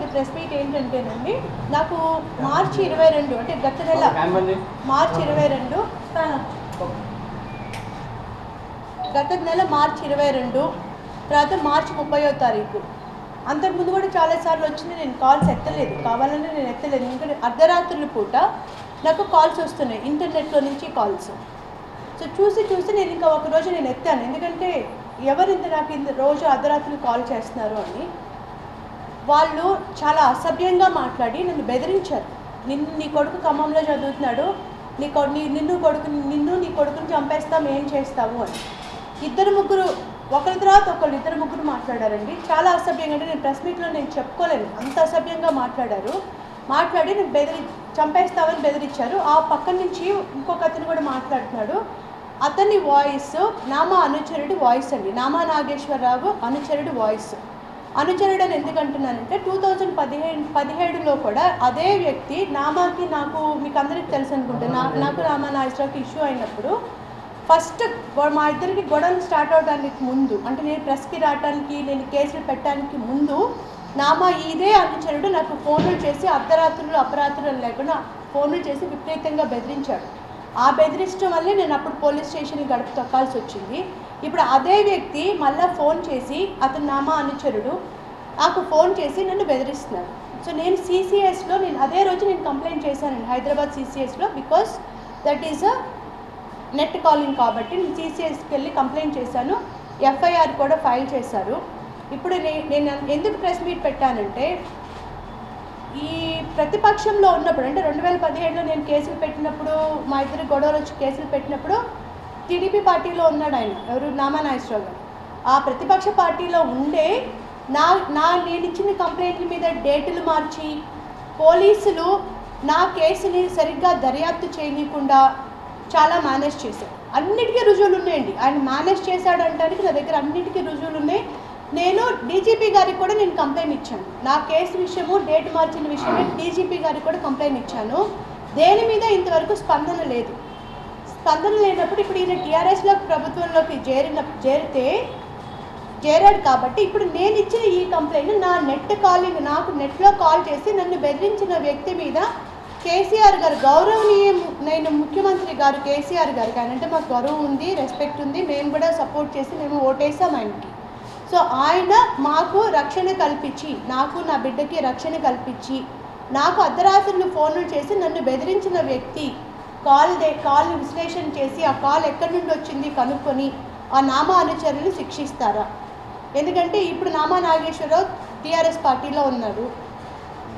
The press meet ఏంటంటేనండి నాకు మార్చి ఇరవై రెండు అంటే గత నెల మార్చి ఇరవై రెండు గత నెల మార్చి ఇరవై రెండు తర్వాత మార్చి ముప్పయో తారీఖు. అంతకుముందు కూడా చాలాసార్లు వచ్చింది నేను కాల్స్ ఎత్తలేదు. కావాలని నేను ఎత్తలేదు. ఎందుకంటే అర్ధరాత్రుల పూట నాకు కాల్స్ వస్తున్నాయి ఇంటర్నెట్లో నుంచి కాల్స్. సో చూసి చూసి నేను ఇంకా ఒక రోజు నేను ఎత్తాను. ఎందుకంటే ఎవరు ఇంత నాకు ఇంత రోజు అర్ధరాత్రులు కాల్ చేస్తున్నారు అని వాళ్ళు చాలా అసభ్యంగా మాట్లాడి నన్ను బెదిరించారు. నిన్ను నీ కొడుకు ఖమ్మంలో చదువుతున్నాడు. నీ కొ నీ నిన్ను కొడుకు నిన్ను నీ కొడుకుని చంపేస్తాం ఏం చేస్తావు అని. ఇద్దరు ముగ్గురు ఒకరి తర్వాత ఒకరు ఇద్దరు ముగ్గురు మాట్లాడారండి. చాలా అసభ్యంగా అంటే నేను ప్రెస్ మీట్లో నేను చెప్పుకోలేను. అంత అసభ్యంగా మాట్లాడారు. మాట్లాడి నేను బెదిరి చంపేస్తామని బెదిరించారు. ఆ పక్క నుంచి ఇంకొక అతను కూడా మాట్లాడుతున్నాడు. అతని వాయిస్ నామా అనుచరుడి వాయిస్ అండి. నామా నాగేశ్వరరావు అనుచరుడి వాయిస్. అనుచరుడు అని ఎందుకు అంటున్నానంటే టూ థౌజండ్ పదిహేను పదిహేడులో కూడా అదే వ్యక్తి నామాకి నాకు మీకు అందరికీ తెలుసు అనుకుంటా నా నాకు నా నాగేశ్వరరావుకి ఇష్యూ అయినప్పుడు ఫస్ట్ మా ఇద్దరికి గొడవలు స్టార్ట్ అవడానికి ముందు అంటే నేను ప్రెస్కి రావడానికి నేను కేసులు పెట్టడానికి ముందు నామా ఇదే అనుచరుడు నాకు ఫోన్లు చేసి అర్ధరాత్రులు అపరాత్రులు లేకుండా ఫోన్లు చేసి విపరీతంగా బెదిరించాడు. ఆ బెదిరించడం వల్లే నేను అప్పుడు పోలీస్ స్టేషన్కి గడప తొక్కాల్సి వచ్చింది. ఇప్పుడు అదే వ్యక్తి మళ్ళీ ఫోన్ చేసి అతను నామా అనుచరుడు నాకు ఫోన్ చేసి నన్ను బెదిరిస్తున్నాడు. సో నేను సీసీఎస్లో నేను అదే రోజు నేను కంప్లైంట్ చేశానండి Hyderabad సీసీఎస్లో because that is a net calling కాబట్టి నేను సీసీఎస్కి వెళ్ళి కంప్లైంట్ చేశాను. ఎఫ్ఐఆర్ కూడా ఫైల్ చేశారు. ఇప్పుడు నేను ఎందుకు ప్రెస్ మీట్ పెట్టానంటే ఈ ప్రతిపక్షంలో ఉన్నప్పుడు అంటే రెండు వేల పదిహేడులో నేను కేసులు పెట్టినప్పుడు మా ఇద్దరు గొడవలు వచ్చి కేసులు పెట్టినప్పుడు టీడీపీ పార్టీలో ఉన్నాడు ఆయన. ఎవరు? నామా నాగేశ్వరరావు గారు. ఆ ప్రతిపక్ష పార్టీలో ఉండే నా నా నేను ఇచ్చిన కంప్లైంట్ల మీద డేటులు మార్చి పోలీసులు నా కేసుని సరిగ్గా దర్యాప్తు చేయనీయకుండా చాలా మేనేజ్ చేశారు. అన్నిటికీ రుజువులు ఉన్నాయండి. ఆయన మేనేజ్ చేశాడు అంటానికి నా దగ్గర అన్నిటికీ రుజువులు ఉన్నాయి. నేను డీజీపీ గారికి కూడా నేను కంప్లైంట్ ఇచ్చాను. నా కేసు విషయము డేట్ మార్చిన విషయమే డీజీపీ గారికి కూడా కంప్లైంట్ ఇచ్చాను. దేని మీద ఇంతవరకు స్పందన లేదు. స్పందన లేనప్పుడు ఇప్పుడు ఈయన టీఆర్ఎస్లో ప్రభుత్వంలోకి చేరిన చేరితే చేరాడు కాబట్టి ఇప్పుడు నేను ఇచ్చిన ఈ కంప్లైంట్ నా నెట్ కాలింగ్ నాకు నెట్లో కాల్ చేసి నన్ను బెదిరించిన వ్యక్తి మీద కేసీఆర్ గారు గౌరవనీయ నేను ముఖ్యమంత్రి గారు కేసీఆర్ గారికి ఆయన అంటే మాకు గౌరవం ఉంది రెస్పెక్ట్ ఉంది మేము కూడా సపోర్ట్ చేసి మేము ఓటేసాం ఆయనకి. సో ఆయన మాకు రక్షణ కల్పించి నాకు నా బిడ్డకి రక్షణ కల్పించి నాకు అర్ధరాత్రులు ఫోన్లు చేసి నన్ను బెదిరించిన వ్యక్తి కాల్ దే కాల్ విశ్లేషణ చేసి ఆ కాల్ ఎక్కడి నుండి వచ్చింది కనుక్కొని ఆ నామా అనుచరులు శిక్షిస్తారా? ఎందుకంటే ఇప్పుడు నామా నాగేశ్వరరావు టీఆర్ఎస్ పార్టీలో ఉన్నారు.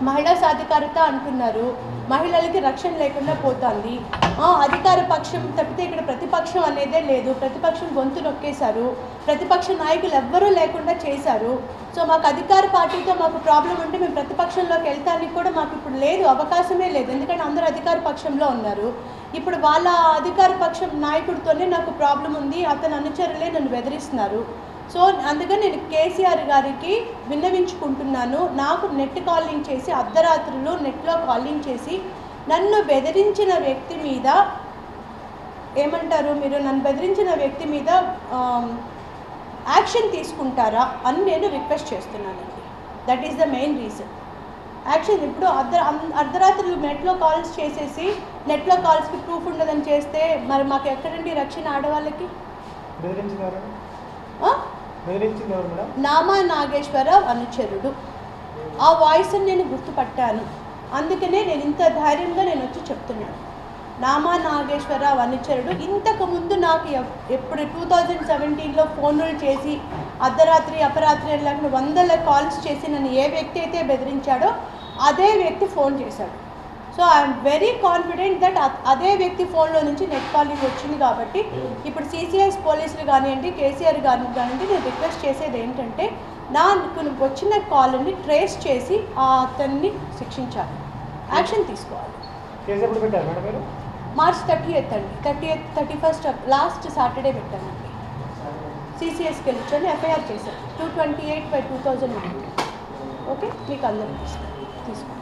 మహిళా సాధికారత అంటున్నారు. మహిళలకి రక్షణ లేకుండా పోతుంది. ఆ, అధికార పక్షం తప్పితే ఇక్కడ ప్రతిపక్షం అనేదే లేదు. ప్రతిపక్షం గొంతు నొక్కేశారు. ప్రతిపక్ష నాయకులు ఎవ్వరూ లేకుండా చేశారు. సో మాకు అధికార పార్టీతో మాకు ప్రాబ్లం ఉంటే మేము ప్రతిపక్షంలోకి వెళ్తానికి కూడా మాకు ఇప్పుడు లేదు అవకాశమే లేదు. ఎందుకంటే అందరూ అధికార పక్షంలో ఉన్నారు. ఇప్పుడు వాళ్ళ అధికార పక్షం నాయకుడితోనే నాకు ప్రాబ్లం ఉంది. అతని అనుచరులే నన్ను బెదిరిస్తున్నారు. సో అందుకని నేను కేసీఆర్ గారికి విన్నవించుకుంటున్నాను. నాకు నెట్ కాలింగ్ చేసి అర్ధరాత్రులు నెట్లో కాలింగ్ చేసి నన్ను బెదిరించిన వ్యక్తి మీద ఏమంటారు మీరు? నన్ను బెదిరించిన వ్యక్తి మీద యాక్షన్ తీసుకుంటారా అని నేను రిక్వెస్ట్ చేస్తున్నానండి. That is the main reason. Action ఇప్పుడు అర్ధ అర్ధరాత్రులు నెట్లో కాల్స్ చేసేసి నెట్లో కాల్స్కి ప్రూఫ్ ఉండదని చేస్తే మరి మాకు ఎక్కడండి రక్షణ ఆడవాళ్ళకి? నామా నాగేశ్వరరావు అనుచరుడు. ఆ వాయిస్ని నేను గుర్తుపట్టాను. అందుకనే నేను ఇంత ధైర్యంగా నేను వచ్చి చెప్తున్నాను. నామా నాగేశ్వరరావు అనుచరుడు ఇంతకుముందు నాకు ఎప్పుడు టూ థౌజండ్ సెవెంటీన్లో ఫోన్లు చేసి అర్ధరాత్రి అపరాత్రి అని వందల కాల్స్ చేసి నన్ను ఏ వ్యక్తి అయితే బెదిరించాడో అదే వ్యక్తి ఫోన్ చేశాడు. So I'm very confident that అదే వ్యక్తి ఫోన్లో నుంచి నెట్ కాలింగ్ వచ్చింది కాబట్టి ఇప్పుడు సిసిఎస్ పోలీసులు కానివ్వండి కేసీఆర్ గారిని కానివ్వండి నేను రిక్వెస్ట్ చేసేది ఏంటంటే నాకు వచ్చిన కాల్ని ట్రేస్ చేసి ఆ అతన్ని శిక్షించాలి. యాక్షన్ తీసుకోవాలి. మార్చ్ థర్టీ ఎయిత్ అండి. Thirty eighth thirty first last Saturday పెట్టానండి సిసిఎస్కి వెళ్ళొచ్చండి ఎఫ్ఐఆర్ చేశాను two twenty eight by two thousand okay? మీకు అందరికి తీసుకోండి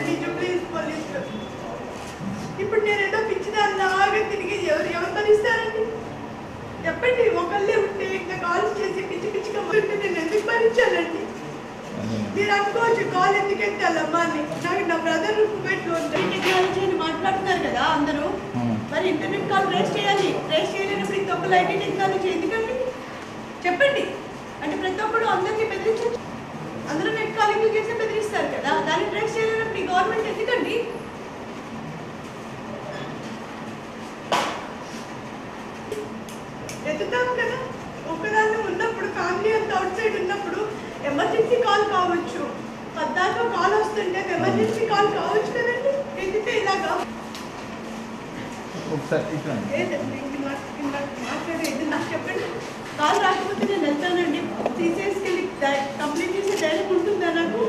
చెప్పండి ఒకళ్ళే ఉంటే ఇంకా కాల్స్ చేసి పిచ్చి పిచ్చిగా ఉంటే నేను ఎందుకు భరించాలండి? మీరు అనుకోవచ్చు కాల్ ఎందుకు ఎత్తాలమ్మా అని. నాకు నా బ్రదర్ టెక్నాలజీ అని మాట్లాడుతున్నారు కదా అందరూ. మరి ఇంటర్నెట్ కాల్ ట్రేస్ చేయాలి. ట్రేస్ చేయలేనప్పుడు ఇంత ఒక ఐటీ టెక్నాలజీ ఎందుకండి? చెప్పండి. అంటే ప్రతి ఒక్కడు అందరికీ బెదిరించచ్చు అందరూ నెట్ కాలింగ్ చేసి బెదిరిస్తారు కదా. దాన్ని ట్రేస్ చేయలేనప్పుడు గవర్నమెంట్ ఎందుకండి? ఎత్తుతాం కదా. ఒక్కదాన్ని ఉన్నప్పుడు ఫ్యామిలీ అంతా అవుట్ సైడ్ ఉన్నప్పుడు ఎమర్జెన్సీ కాల్ కావచ్చు. పద్దాక కాల్ వస్తుంటే ఎమర్జెన్సీ కాల్ కావచ్చు కదండి. ఎత్తితే ఇలాగా మాట్లాడేది నాకు చెప్పండి. కాల్ రాకపోతే నేను వెళ్తానండి. తీసేసుకెళ్ళి కంప్లీట్ చేసే ధైర్యం ఉంటుందా నాకు?